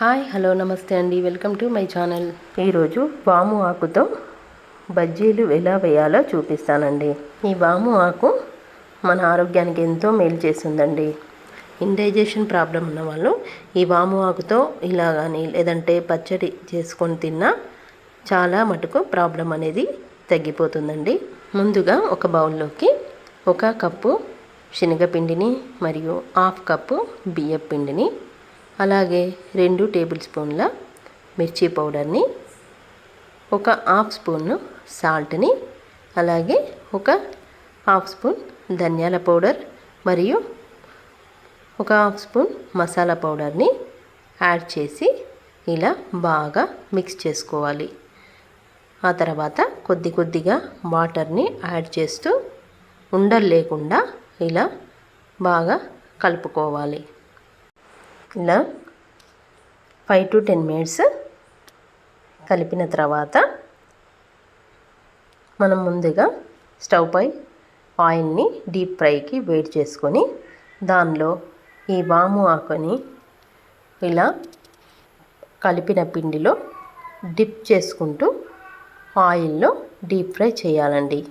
Hi hello నమస్తే అండి. Welcome to my channel. ఈరోజు వాము ఆకుతో బజ్జీలు ఎలా వేయాలో చూపిస్తానండి. ఈ వాము ఆకు మన ఆరోగ్యానికి ఎంతో మేలు చేస్తుందండి. ఇండైజెషన్ ప్రాబ్లం ఉన్న వాళ్ళు ఈ వాము ఆకుతో ఇలా కానీ లేదంటే పచ్చడి చేసుకొని తిన్నా చాలా మటుకు ప్రాబ్లం అనేది తగ్గిపోతుందండి. ముందుగా ఒక బౌల్లోకి ఒక కప్పు శనగపిండిని మరియు హాఫ్ కప్పు బియ్యపిండిని పిండిని అలాగే రెండు టేబుల్ స్పూన్ల మిర్చి పౌడర్ని ఒక హాఫ్ స్పూన్ సాల్ట్ని అలాగే ఒక హాఫ్ స్పూన్ ధనియాల పౌడర్ మరియు ఒక హాఫ్ స్పూన్ మసాలా పౌడర్ని యాడ్ చేసి ఇలా బాగా మిక్స్ చేసుకోవాలి. ఆ తర్వాత కొద్ది కొద్దిగా వాటర్ని యాడ్ చేస్తూ ఉండలు లేకుండా ఇలా బాగా కలుపుకోవాలి. ఇలా ఫైవ్ టు టెన్ మినిట్స్ కలిపిన తర్వాత మనం ముందుగా స్టవ్ పై ఆయిల్ని డీప్ ఫ్రైకి వేడి చేసుకొని దానిలో ఈ వాము ఆకుని ఇలా కలిపిన పిండిలో డిప్ చేసుకుంటూ ఆయిల్లో డీప్ ఫ్రై చేయాలండి.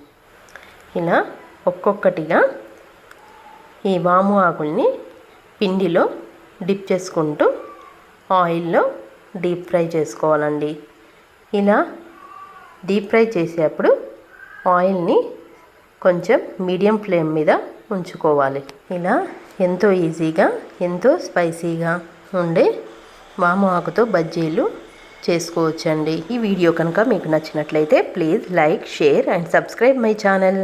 ఇలా ఒక్కొక్కటిగా ఈ వాము ఆకుల్ని పిండిలో డిప్ చేసుకుంటూ ఆయిల్లో డీప్ ఫ్రై చేసుకోవాలండి. ఇలా డీప్ ఫ్రై చేసేటప్పుడు ఆయిల్ని కొంచెం మీడియం ఫ్లేమ్ మీద ఉంచుకోవాలి. ఇలా ఎంతో ఈజీగా ఎంతో స్పైసీగా ఉండే వాము ఆకుతో బజ్జీలు చేసుకోవచ్చండి. ఈ వీడియో కనుక మీకు నచ్చినట్లయితే please like share and subscribe my channel.